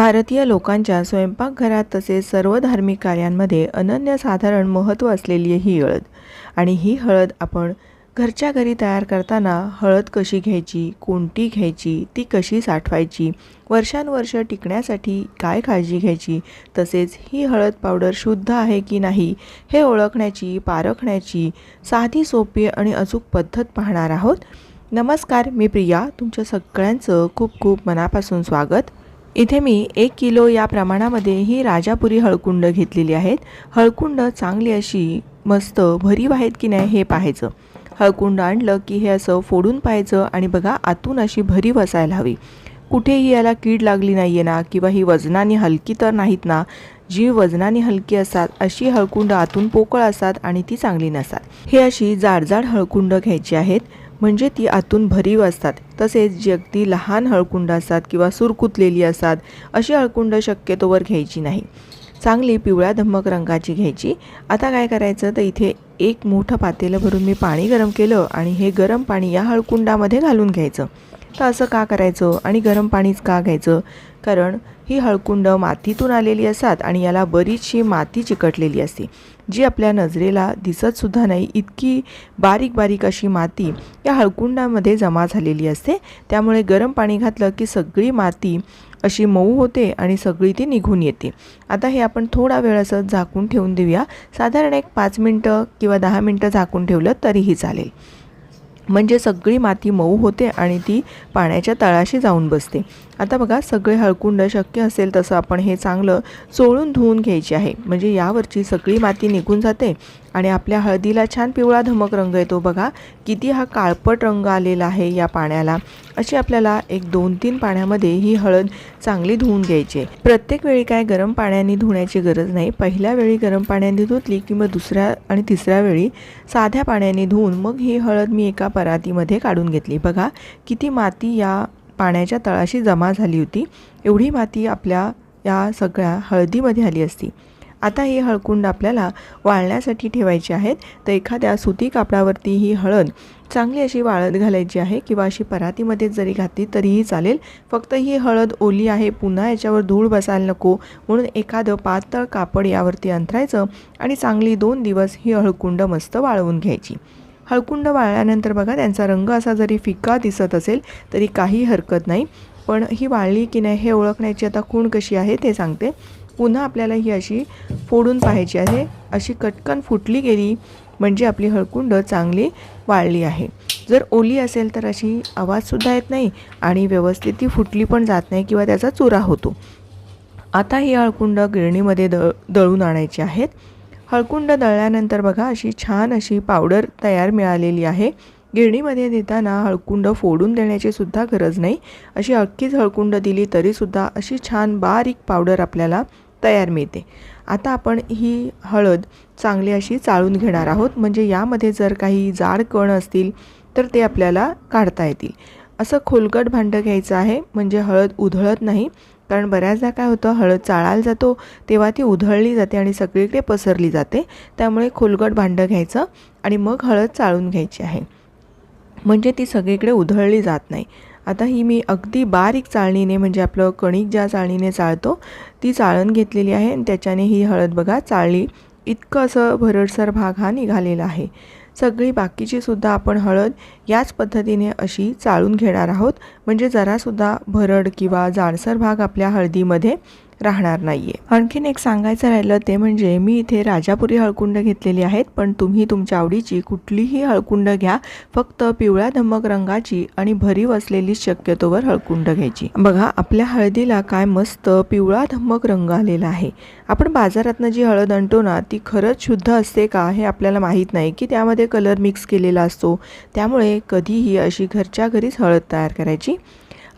भारतीय लोकांच्या स्वयंपाकघरात तसेच सर्व धार्मिक कार्यांमध्ये अनन्यसाधारण महत्त्व असलेली ही हळद. आणि ही हळद आपण घरच्या घरी तयार करताना हळद कशी घ्यायची कोणती घ्यायची ती कशी साठवायची वर्षानुवर्ष टिकण्यासाठी काय काळजी घ्यायची तसेच ही हळद पावडर शुद्ध आहे की नाही हे ओळखण्याची पारखण्याची साधी सोपी आणि अचूक पद्धत पाहणार आहोत. नमस्कार मी प्रिया. तुमच्या सगळ्यांचं खूप खूप मनापासून स्वागत. इथे मी एक किलो या प्रमाणामध्ये ही राजापुरी हळकुंड घेतलेली आहेत. हळकुंड चांगली अशी मस्त भरीव आहेत की नाही हे पाहायचं. हळकुंड आणलं की हे असं फोडून पाहायचं आणि बघा आतून अशी भरीव असायला हवी. कुठेही याला कीड लागली नाही आहे ना किंवा ही वजनाने हलकी तर नाहीत ना जी वजनाने हलकी असतात अशी हळकुंड आतून पोकळ असतात आणि ती चांगली नसतात. हे अशी जाडजाड हळकुंड घ्यायची आहेत. म्हणजे ती आतून भरीव असतात. तसेच जी अगदी लहान हळकुंड असतात किंवा सुरकुतलेली असतात अशी हळकुंड शक्यतोवर घ्यायची नाही. चांगली पिवळ्या धम्मक रंगाची घ्यायची. आता काय करायचं? तर इथे एक मोठं पातेलं भरून मी पाणी गरम केलं आणि हे गरम पाणी या हळकुंडामध्ये घालून घ्यायचं. तर असं का करायचं? आणि गरम पाणीच का घ्यायचं? कारण ही हळकुंड मातीतून आलेली असतात आणि याला बरीचशी माती चिकटलेली असते जी आपल्या नजरेला दिसतसुद्धा नाही. इतकी बारीक बारीक अशी माती या हळकुंडामध्ये जमा झालेली असते. त्यामुळे गरम पाणी घातलं की सगळी माती अशी मऊ होते आणि सगळी ती निघून येते. आता हे आपण थोडा वेळ असं झाकून ठेवून देऊया. साधारण एक पाच मिनटं किंवा दहा मिनटं झाकून ठेवलं तरीही चालेल. म्हणजे सगळी माती मऊ होते आणि ती पाण्याच्या तळाशी जाऊन बसते. आता बघा सगळे हळकुंड शक्य असेल तसं आपण हे चांगलं चोळून धुवून घ्यायचे आहे. म्हणजे यावरची सगळी माती निघून जाते आणि आपल्या हळदीला छान पिवळा धमक रंग येतो बघा. किती हा काळपट रंग आलेला आहे या पाण्याला. अशी आपल्याला एक दोन तीन पाण्यामध्ये ही हळद चांगली धुवून घ्यायची प्रत्येक वेळी काय गरम पाण्याने धुण्याची गरज नाही. पहिल्या वेळी गरम पाण्याने धुतली की मग दुसऱ्या आणि तिसऱ्या वेळी साध्या पाण्याने धुवून मग ही हळद मी एका परातीमध्ये काढून घेतली. बघा किती माती या पाण्याच्या तळाशी जमा झाली होती. एवढी माती आपल्या या सगळ्या हळदीमध्ये आली असती. आता हे हळकुंड आपल्याला वाळण्यासाठी ठेवायचे आहेत. तर एखाद्या सुती कापडावरती ही हळद चांगली अशी वाळत घालायची आहे किंवा अशी परातीमध्ये जरी घातली तरीही चालेल. फक्त ही हळद ओली आहे. पुन्हा याच्यावर धूळ बसायला नको. म्हणून एखादं पातळ कापड यावरती अंथरायचं आणि चांगली दोन दिवस ही हळकुंड मस्त वाळवून घ्यायची. हळकुंड वाळल्यानंतर बघा त्यांचा रंग असा जरी फिका दिसत असेल तरी काही हरकत नाही. पण ही वाळली की नाही हे ओळखण्याची आता खूण कशी आहे ते सांगते. पुन्हा आपल्याला ही अशी फोडून पाहायची आहे. अशी कटकन फुटली गेली म्हणजे आपली हळकुंड चांगली वाळली आहे. जर ओली असेल तर अशी आवाजसुद्धा येत नाही आणि व्यवस्थित ती फुटली पण जात नाही किंवा त्याचा चुरा होतो. आता ही हळकुंड गिरणीमध्ये दळ दळून आणायची आहेत. हळकुंड दळल्यानंतर बघा अशी छान अशी पावडर तयार मिळालेली आहे. गिरणीमध्ये देताना हळकुंड फोडून देण्याची सुद्धा गरज नाही. अशी अख्खीच हळकुंड दिली तरीसुद्धा अशी छान बारीक पावडर आपल्याला तयार मिळते. आता आपण ही हळद चांगली अशी चाळून घेणार आहोत. म्हणजे यामध्ये जर काही जाड कण असतील तर ते आपल्याला काढता येतील. असं खोलगट भांडं घ्यायचं आहे. म्हणजे हळद उधळत नाही. कारण बऱ्याचदा काय होतं हळद चाळायला जातो तेव्हा ती उधळली जाते आणि सगळीकडे पसरली जाते. त्यामुळे खोलगट भांडं घ्यायचं आणि मग हळद चाळून घ्यायची आहे. म्हणजे ती सगळीकडे उधळली जात नाही. आता ही मी अगदी बारीक चाळणीने म्हणजे आपलं कणिक ज्या चाळणीने चाळतो ती चाळण घेतलेली आहे आणि त्याच्याने ही हळद बघा चाळली. इतकं असं भरडसर भाग हा निघालेला आहे. सगळी बाकीची सुद्धा आपण हळद याच पद्धतीने अशी चाळून घेणार आहोत. म्हणजे जरासुद्धा भरड किंवा जाडसर भाग आपल्या हळदीमध्ये राहणार नाही आहे आणखीन एक सांगायचं राहिलं ते म्हणजे मी इथे राजापुरी हळकुंड घेतलेली आहेत पण तुम्ही तुमच्या आवडीची कुठलीही हळकुंड घ्या फक्त पिवळ्या धमक रंगाची आणि भरीव असलेली शक्यतोवर हळकुंड घ्यायची. बघा आपल्या हळदीला काय मस्त पिवळा धमक रंग आलेला आहे. आपण बाजारातनं जी हळद आणतो ना ती खरंच शुद्ध असते का हे आपल्याला माहीत नाही की त्यामध्ये कलर मिक्स केलेला असतो. त्यामुळे कधीही अशी घरच्या घरीच हळद तयार करायची.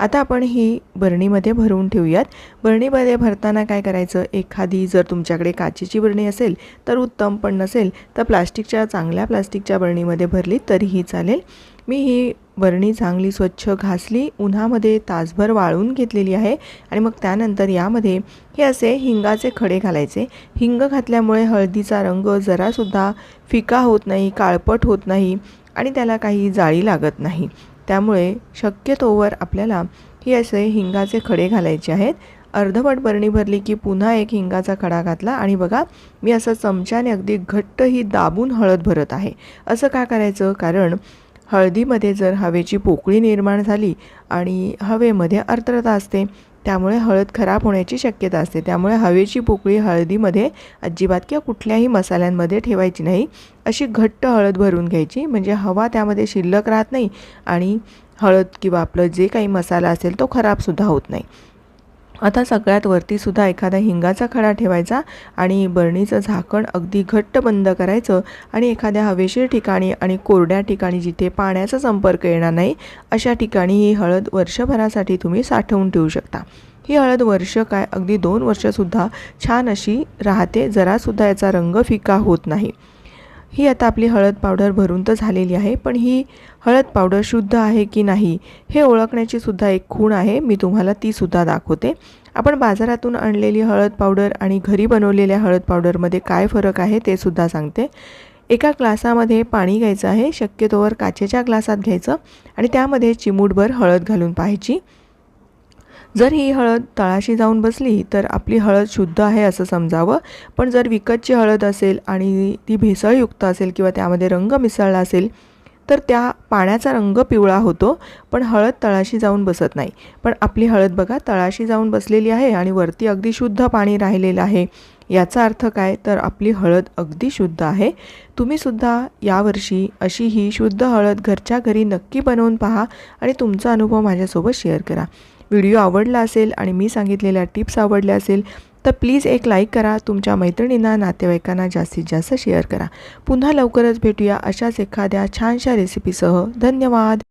आता आपण ही बरणीमध्ये भरवून ठेवूयात. बरणीमध्ये भरताना काय करायचं? एखादी जर तुमच्याकडे काचेची बरणी असेल तर उत्तम. पण नसेल तर प्लास्टिकच्या चांगल्या प्लास्टिकच्या बरणीमध्ये भरली तरीही चालेल. मी ही बरणी चांगली स्वच्छ घासली उन्हामध्ये तासभर वाळून घेतलेली आहे आणि मग त्यानंतर यामध्ये हे असे हिंगाचे खडे घालायचे. हिंग घातल्यामुळे हळदीचा रंग जरासुद्धा फिका होत नाही काळपट होत नाही आणि त्याला काही जाळी लागत नाही. त्यामुळे शक्यतोवर आपल्याला ही असे हिंगाचे खडे घालायचे आहेत. अर्धवट बरणी भरली की पुन्हा एक हिंगाचा खडा घातला आणि बघा मी असं चमच्याने अगदी घट्ट ही दाबून हळद भरत आहे. असं का करायचं? कारण हळदीमध्ये जर हवेची पोकळी निर्माण झाली आणि हवेमध्ये आर्द्रता असते त्यामुळे हळद खराब होण्याची शक्यता असते. त्यामुळे हवेची पोकळी हळदीमध्ये अजिबात किंवा कुठल्याही मसाल्यांमध्ये ठेवायची नाही. अशी घट्ट हळद भरून घ्यायची. म्हणजे हवा त्यामध्ये शिल्लक राहत नाही आणि हळद किंवा आपलं जे काही मसाला असेल तो खराबसुद्धा होत नाही. आता सगळ्यात वरतीसुद्धा एखादा हिंगाचा खडा ठेवायचा आणि बरणीचं झाकण अगदी घट्ट बंद करायचं आणि एखाद्या हवेशीर ठिकाणी आणि कोरड्या ठिकाणी जिथे पाण्याचा संपर्क येणार नाही अशा ठिकाणी ही हळद वर्षभरासाठी तुम्ही साठवून ठेवू शकता. ही हळद वर्ष काय अगदी दोन वर्षसुद्धा छान अशी राहते जरासुद्धा याचा रंग फिका होत नाही. ही आता आपली हळद पावडर भरून तर झालेली आहे पण ही हळद पावडर शुद्ध आहे की नाही हे ओळखण्याची सुद्धा एक खूण आहे. मी तुम्हाला तीसुद्धा दाखवते. आपण बाजारातून आणलेली हळद पावडर आणि घरी बनवलेल्या हळद पावडरमध्ये काय फरक आहे ते सुद्धा सांगते. एका ग्लासामध्ये पाणी घ्यायचं आहे शक्यतोवर काचेच्या ग्लासात घ्यायचं आणि त्यामध्ये चिमूटभर हळद घालून पाहायची. जर ही हळद तळाशी जाऊन बसली तर आपली हळद शुद्ध आहे असं समजावं. पण जर विकतची हळद असेल आणि ती भेसळयुक्त असेल किंवा त्यामध्ये रंग मिसळला असेल तर त्या पाण्याचा रंग पिवळा होतो पण हळद तळाशी जाऊन बसत नाही. पण आपली हळद बघा तळाशी जाऊन बसलेली आहे आणि वरती अगदी शुद्ध पाणी राहिलेलं आहे. याचा अर्थ काय? तर आपली हळद अगदी शुद्ध आहे. तुम्हीसुद्धा यावर्षी अशी ही शुद्ध हळद घरच्या घरी नक्की बनवून पहा आणि तुमचा अनुभव माझ्यासोबत शेअर करा. व्हिडिओ आवडला असेल आणि मी सांगितलेल्या टिप्स आवडल्या असेल तर प्लीज एक लाईक करा तुमच्या मैत्रिणींना नातेवाईकांना जास्तीत जास्त शेअर करा. पुन्हा लवकरच भेटूया अशाच एखाद्या छानशा रेसिपीसह. धन्यवाद!